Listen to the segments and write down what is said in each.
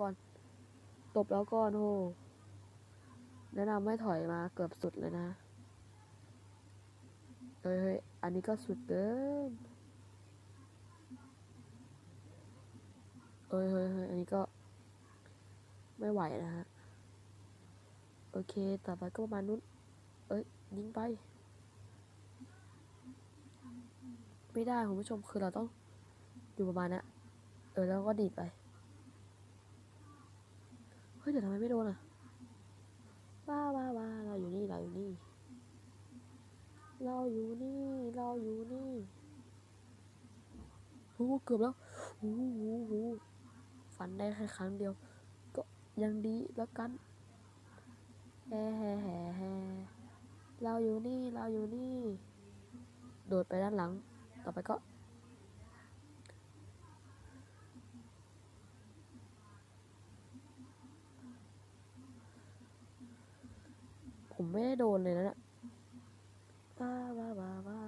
ก่อน ตบแล้วก่อนโหแนะนำให้ถอยมาเกือบสุดเลยนะเฮ้ยอันนี้ก็สุดเกินเฮ้ยเฮ้ยเฮ้ยอันนี้ก็ ไม่ไหวนะฮะ โอเค ต่อไปก็ประมาณนู้น เอ้ย ยิงไป ไม่ได้คุณผู้ชม คือเราต้องอยู่ประมาณเนี้เออ แล้วก็ดีดไป ฮ้ยเดี๋ยวทำไมไม่โดนอะว้าว้าว้าเราอยู่นี่เราอยู่นี่ เราอยู่นี่เราอยู่นี่โอ้เกือบแล้วโอ้โหโอ้โหฟันได้แค่ครั้งเดียว ก็ยังดีแล้วกันแฮ่แฮ่แฮ่แฮ่เราอยู่นี่เราอยู่นี่ โดดไปด้านหลัง ต่อไปก็ ผมไม่ได้โดนเลยนะเนี่ยว้าว้าว้าว้า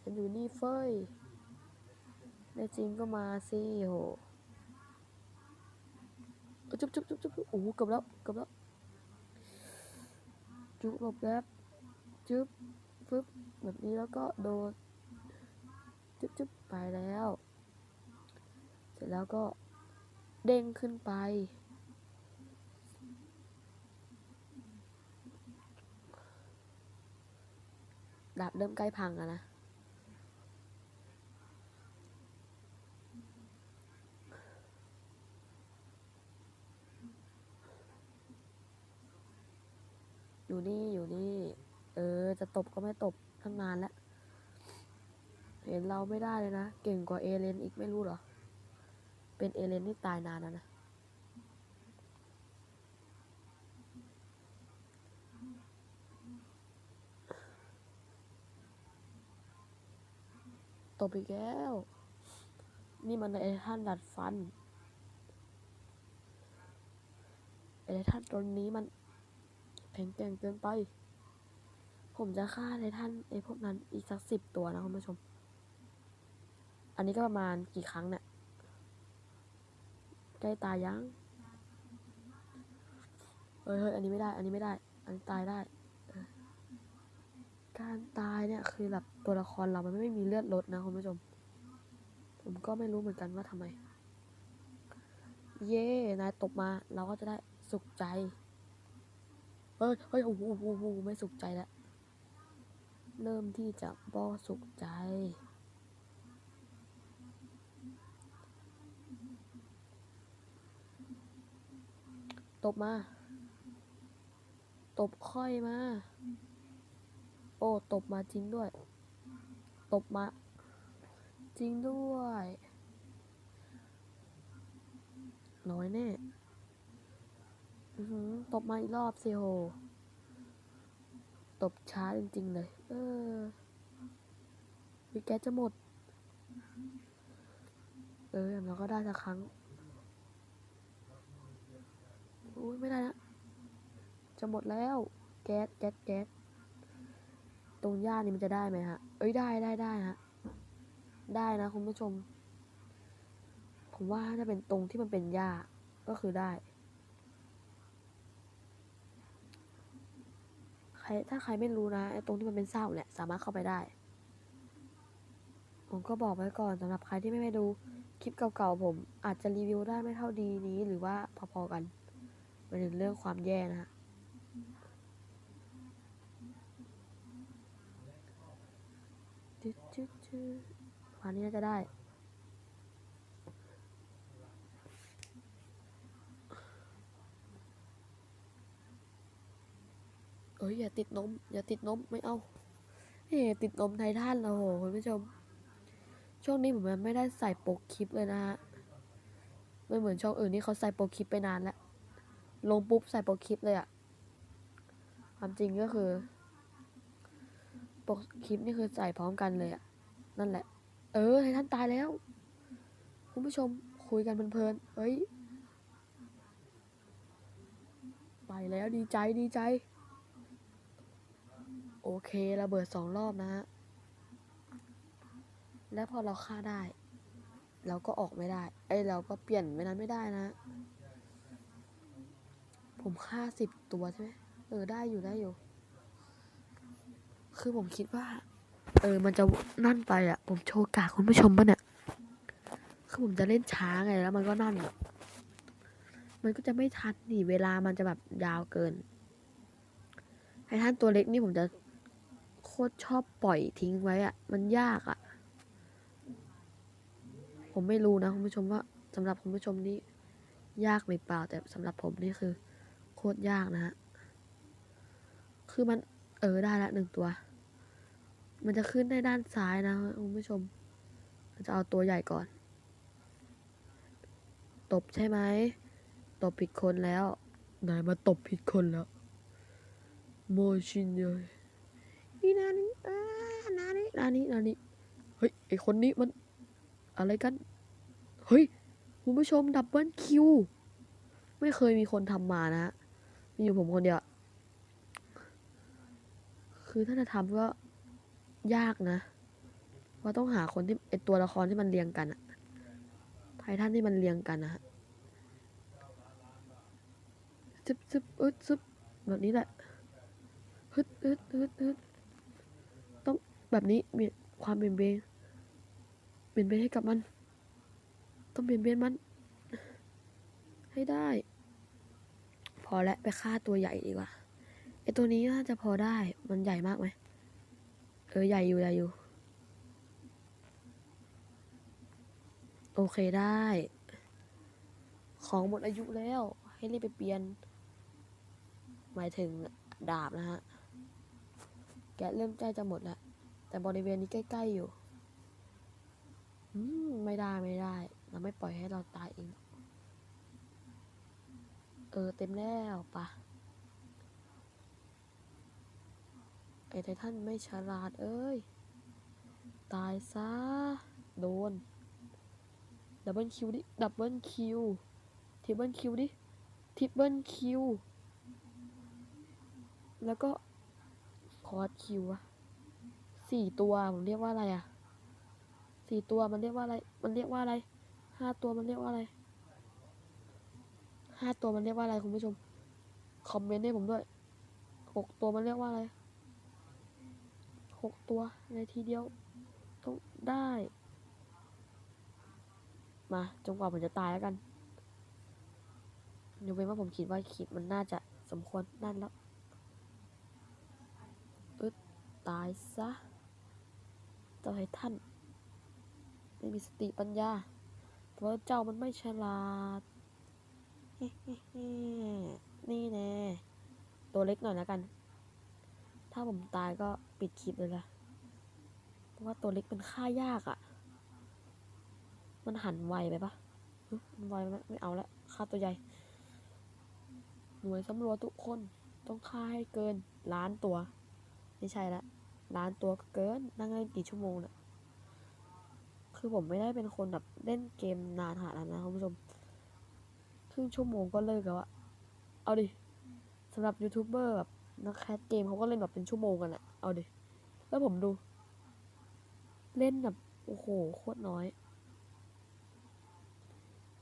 ฉันอยู่นี่เฟ้ยในจริงก็มาสิโหจุ๊บจุ๊บจุ๊บจุ๊บโอ้โหเกือบแล้วเกือบแล้ว จุ๊บหลบแป๊บจุ๊บฟึบแบบนี้แล้วก็โดดจุ๊บจุ๊บไปแล้ว เสร็จแล้วก็เด้งขึ้นไป ดาบเริ่มใกล้พังแล้วนะ อยู่นี่อยู่นี่ เออ จะตบก็ไม่ตบตั้งนานแล้ว เห็นเราไม่ได้เลยนะ เก่งกว่าเอเลนอีกไม่รู้เหรอ เป็นเอเลนที่ตายนานแล้วนะ ตบอีกแล้ว นี่มันไอ้ท่านดัดฟัน ไอ้ท่านตนนี้มันแข็งแกร่งเกินไป ผมจะฆ่าไอ้ท่านไอ้พวกนั้นอีกสักสิบตัวนะคุณผู้ชม อันนี้ก็ประมาณกี่ครั้งเนี่ยใกล้ตายยังเฮ้ยเฮ้ยอันนี้ไม่ได้ อันนี้ไม่ได้ อันนี้ตายได้ การตายเนี่ยคือแบบตัวละครเรามันไม่มีเลือดลดนะคุณผู้ชม ผมก็ไม่รู้เหมือนกันว่าทำไม เย่นายตบมาเราก็จะได้สุขใจ เฮ้ยเฮ้ยโอ้โหโอ้โหโอ้โหไม่สุขใจแล้ว เริ่มที่จะบ่สุขใจตบมา ตบค่อยมา โอ้ตบมาจริงด้วย ตบมา จริงด้วย น้อยแน่หือตบมาอีกรอบสิโห ตบช้าจริง ๆ เลย เออวิแกสจะหมด เออเราก็ได้สักครั้งอุ้ยไม่ได้นะจะหมดแล้ว แก๊สแก๊สแก๊ส ตรงหญ้านี่มันจะได้ไหมฮะ เอ้ยได้ได้ได้ฮะ ได้นะคุณผู้ชม ผมว่าถ้าเป็นตรงที่มันเป็นหญ้าก็คือได้ ใครถ้าใครไม่รู้นะไอ้ตรงที่มันเป็นเศร้าเนี่ยสามารถเข้าไปได้ ผมก็บอกไว้ก่อนสำหรับใครที่ไม่ได้ดูคลิปเก่าๆผม อาจจะรีวิวได้ไม่เท่าดีนี้หรือว่าพอๆกันหมาถึงเรื่องความแย่นะฮะ จุดจุดจุดวันนี้น่าจะได้ เอ้ยอย่าติดนม อย่าติดนม ไม่เอาเฮ้ติดนมไททันโอ้โหคุณผู้ชม ช่วงนี้ผมมันไม่ได้ใส่โปกคลิปเลยนะฮะไม่เหมือนช่องอื่นที่เขาใส่โปกคลิปไปนานแล้ว ลงปุ๊บใส่โปกคลิปเลยอะความจริงก็คือ ปกคลิปนี่คือใส่พร้อมกันเลยอะนั่นแหละ เออไททันตายแล้ว คุณผู้ชมคุยกันเพลินๆเฮ้ย ไปแล้วดีใจดีใจ โอเคระเบิดสองรอบนะฮะ แล้วพอเราฆ่าได้ เราก็ออกไม่ได้เอ้ยเราก็เปลี่ยนไม่นั้นไม่ได้นะ ผมฆ่าสิบตัวใช่ไหมเออได้อยู่ได้อยู่ คือผมคิดว่า เออ มันจะนั่นไปอะ ผมโชว์กากคุณผู้ชมป่ะเนี่ย คือผมจะเล่นช้าไงแล้วมันก็นั่นอะมันก็จะไม่ทันนี่เวลามันจะแบบยาวเกินไอ้ท่านตัวเล็กนี่ผมจะโคตรชอบปล่อยทิ้งไว้อะ มันยากอะ ผมไม่รู้นะคุณผู้ชมว่าสำหรับคุณผู้ชมนี่ยากหรือเปล่า แต่สำหรับผมนี่คือ โคตรยากนะฮะ คือมันเออได้ละหนึ่งตัว มันจะขึ้นได้ด้านซ้ายนะคุณผู้ชมเราจะเอาตัวใหญ่ก่อน ตบใช่ไหม ตบผิดคนแล้ว นายมาตบผิดคนแล้ว โมชินเลยนี่นานี่อ่านานี่นานี่นานี่เฮ้ย ไอคนนี้มัน อะไรกัน เฮ้ย คุณผู้ชมดับเบิลคิว ไม่เคยมีคนทำมานะฮะมีอยู่ผมคนเดียว คือถ้าจะทำก็ ยากนะว่าต้องหาคนที่ไอตัวละครที่มันเรียงกันอะไททันที่มันเรียงกันนะฮะซึบซึบอึดซึบแบบนี้แหละฮึดฮึดฮึดฮึดต้องแบบนี้มีความเบี่ยงเบนเบี่ยงเบนให้กับมัน ต้องเบี่ยงเบนมัน ให้ได้ พอแล้วไปฆ่าตัวใหญ่ดีกว่าไอตัวนี้น่าจะพอได้มันใหญ่มากไหม เออ ใหญ่อยู่ใหญ่อยู่ โอเคได้ ของหมดอายุแล้ว ให้รีบไปเปลี่ยน หมายถึงดาบนะฮะ แกเริ่มใกล้จะหมดแล้ว แต่บริเวณนี้ใกล้ ๆ อยู่ อืม ไม่ได้ไม่ได้ เราไม่ปล่อยให้เราตายเอง เออ เต็มแล้วปะ ไอ้ไททันไม่ฉลาดเอ้ย ตายซะ โดน ดับเบิลคิวดิ ดับเบิลคิวทิปเบิลคิวดิ ทิปเบิลคิว แล้วก็ คอร์สคิวอะสี่ตัวผมเรียกว่าอะไรอะสี่ตัวมันเรียกว่าอะไร มันเรียกว่าอะไร ห้าตัวมันเรียกว่าอะไรห้าตัวมันเรียกว่าอะไรคุณผู้ชม คอมเมนต์ให้ผมด้วยหกตัวมันเรียกว่าอะไร หกตัวในทีเดียว ต้องได้ มาจนกว่าผมจะตายแล้วกันยกเว้นว่าผมคิดว่าคิดมันน่าจะสมควรนั่นแล้วอึดตายซะเจ้าไททันไม่มีสติปัญญาเพราะเจ้ามันไม่ฉลาดนี่แน่ตัวเล็กหน่อยแล้วกัน ถ้าผมตายก็ ปิดคลิปเลยละเพราะว่าตัวเล็กเป็นค่ายากอะ่ะ มันหันไวไปปะมันไวไหมไม่เอาละค่าตัวใหญ่ หน่วยสำรวจทุกคนต้องฆ่าให้เกินล้านตัว ไม่ใช่ละล้านตัวก็เกินนั่งเล่นกี่ชั่วโมงเนี่ยคือผมไม่ได้เป็นคนแบบเล่นเกมนานขนาดนั้นนะคุณผู้ชมครึ่งชั่วโมงก็เลิกแล้วอะเอาดิสำหรับยูทูบเบอร์แบบ นักแคสเกมเขาก็เล่นแบบเป็นชั่วโมงกันอะเอาดิ แล้วผมดู เล่นแบบ โอ้โห โคตรน้อย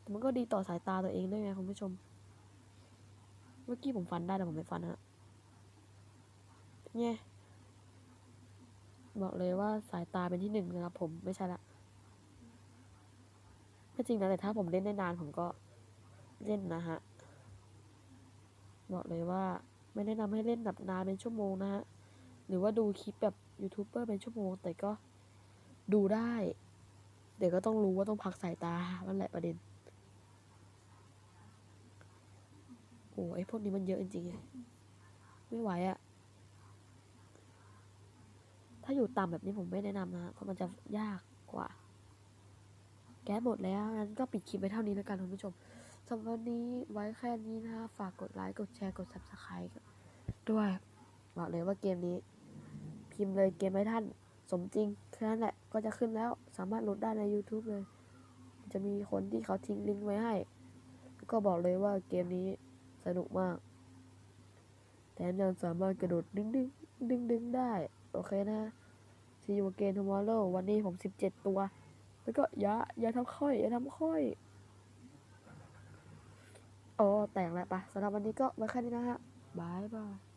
แต่มันก็ดีต่อสายตาตัวเองด้วยไงคุณผู้ชม เมื่อกี้ผมฟันได้แต่ผมไม่ฟันฮะเนี่ยบอกเลยว่าสายตาเป็นที่หนึ่งนะครับผมไม่ใช่ละก็จริงนะแต่ถ้าผมเล่นได้นานผมก็เล่นนะฮะ บอกเลยว่า ไม่แนะนำให้เล่นแบบนานเป็นชั่วโมงนะฮะหรือว่าดูคลิปแบบยูทูบเบอร์เป็นชั่วโมง แต่ก็ดูได้ เดี๋ยวก็ต้องรู้ว่าต้องพักสายตานั่นแหละประเด็นโอ้ไอพวกนี้มันเยอะจริงๆไม่ไหวอะถ้าอยู่ต่ำแบบนี้ผมไม่แนะนำนะ เพราะมันจะยากกว่า แก๊สหมดแล้วงั้นก็ปิดคลิปไปเท่านี้แล้วกันคุณผู้ชม สำหรับวันนี้ไว้แค่นี้นะ ฝากกดไลค์ กดแชร์ กด subscribe ด้วยบอกเลยว่าเกมนี้ พิมพ์เลยเกมไม้ท่านสมจริงแค่นั้นแหละก็จะขึ้นแล้วสามารถโหลดได้ใน YouTube เลย จะมีคนที่เขาทิ้งลิงก์ไว้ให้ ก็บอกเลยว่าเกมนี้สนุกมาก แถมยังสามารถกระโดดดึงดึงดึงดึงได้ โอเคนะ See you again tomorrow วันนี้ผม 17 ตัว แล้วก็อย่าอย่าทำค่อย อย่าทำค่อย โอ้ แตกแล้วปะสำหรับวันนี้ก็ไว้แค่นี้นะฮะบายบาย